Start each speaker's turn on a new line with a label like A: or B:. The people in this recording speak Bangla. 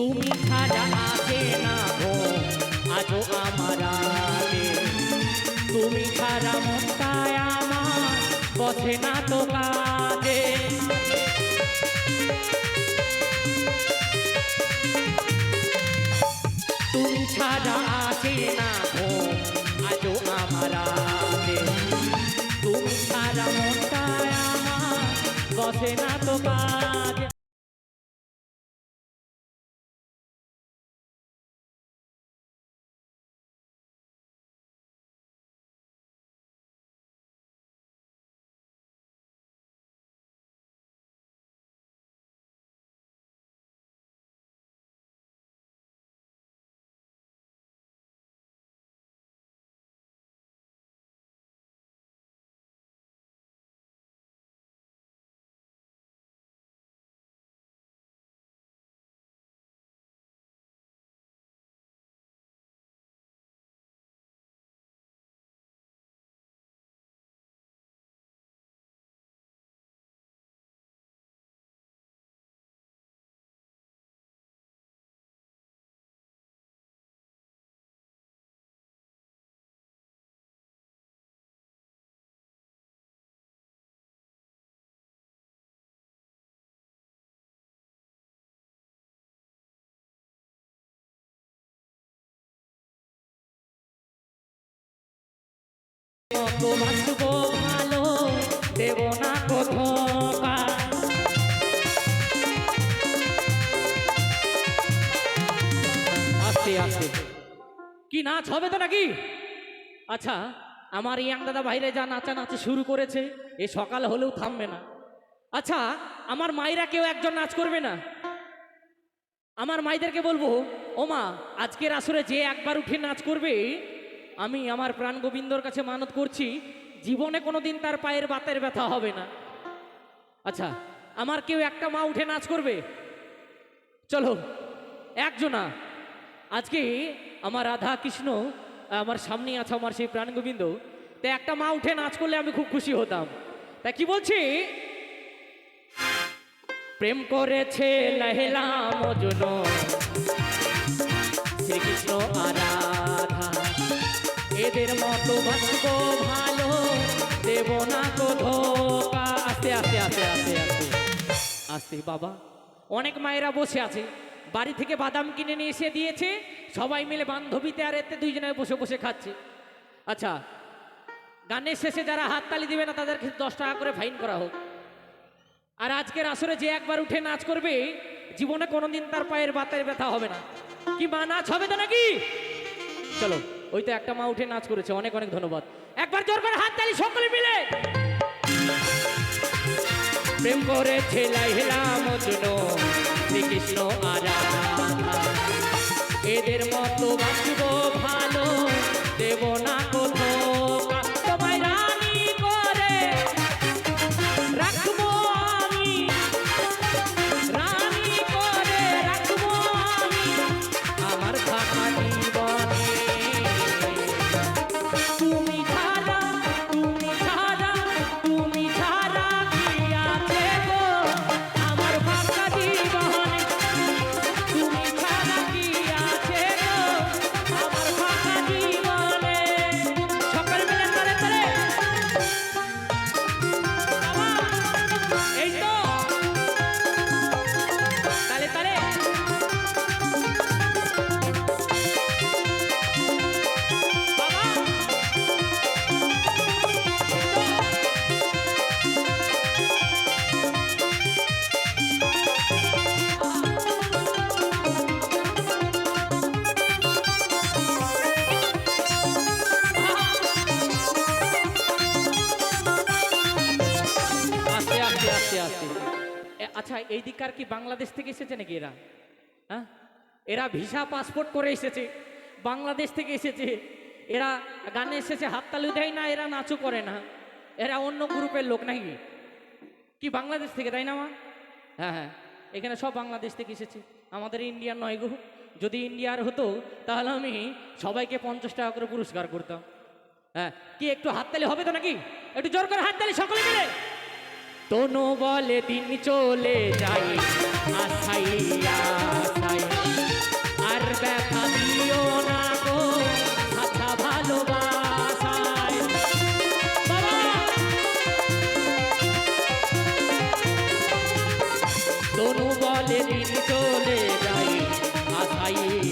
A: তুমি ছাড়া আছে না গো, আজও আমার তুমি ছাড়া মনটায় আমার বসে না তো কাজে তুমি ছাড়া আছে না গো, আজও আমার তুমি ছাড়া মনটায় আমার বসে না তো কাজে কত বাঁচব ভালো দেব না কোথা আস্তে আস্তে। কি নাচ হবে তো নাকি? আচ্ছা আমার ইয়াং দাদা বাইরে যা নাচা নাচানাচি শুরু করেছে, এ সকাল হলেও থামবে না। আচ্ছা আমার মায়েরা কেউ একজন নাচ করবে না? আমার মাইদেরকে বলব, ওমা, আজকের আসরে যে একবার উঠে নাচ করবে আমি আমার প্রাণ গোবিন্দর কাছে মানত করছি, জীবনে কোনোদিন তার পায়ের বাতের ব্যথা হবে না। আচ্ছা আমার কেউ একটা মা উঠে নাচ করবে? চলো, একজনা। আজকে আমার রাধা কৃষ্ণ, আমার সামনে আছে আমার সেই প্রাণ গোবিন্দ। তাই একটা মা উঠে নাচ করলে আমি খুব খুশি হতাম। তা কি বলছি? প্রেম করেছে লাহেলা মজনু শ্রীকৃষ্ণ আর এদের মতো বাঁচব ভালো। দেব না তো ধোকা। আস্তে আস্তে আস্তে আস্তে আস্তে। আস্তে, বাবা। অনেক মায়েরা বসে আছে। বাড়ি থেকে বাদাম কিনে নিয়ে এসে দিয়েছে। সবাই মিলে বান্ধবীতে আর এতে দুইজনে বসে বসে খাচ্ছে। আচ্ছা গানের শেষে যারা হাত তালি দিবে না, তাদেরকে দশ টাকা করে ফাইন করা হোক। আর আজকের আসরে যে একবার উঠে নাচ করবে, জীবনে কোনোদিন তার পায়ের বাতের ব্যথা হবে না। কি মা, নাচ হবে তো নাকি? চলো। ওই তো একটা মা উঠে নাচ করেছে, অনেক অনেক ধন্যবাদ। একবার জোর করে হাত তালি সকলে মিলে। প্রেম করেছে লাইলা হেলাম শ্রীকৃষ্ণ আর এদের মতো বাঁচব ভালো, দেব না আস্তে আস্তে আচ্ছা এই দিককার কি বাংলাদেশ থেকে এসেছে নাকি এরা? হ্যাঁ? এরা ভিসা, পাসপোর্ট করে এসেছে। বাংলাদেশ থেকে এসেছে। এরা গানে এসেছে হাততালি দেয় না, এরা নাচও করে না। এরা অন্য গ্রুপের লোক নাকি? কি বাংলাদেশ থেকে, তাই না, মা? হ্যাঁ হ্যাঁ। এখানে সব বাংলাদেশ থেকে এসেছে। আমাদের ইন্ডিয়ার নয় গো। যদি ইন্ডিয়ার হতো, তাহলে আমি সবাইকে পঞ্চাশ টাকা করে পুরস্কার করতাম। হ্যাঁ কি একটু হাততালি হবে তো নাকি? একটু জোর করে হাততালি সকলে মিলে। তনু বলে, দিন চলে যাই আশাই আর ব্যথা দিও না বাবা! তনু বলে, দিন চলে যাই আশাই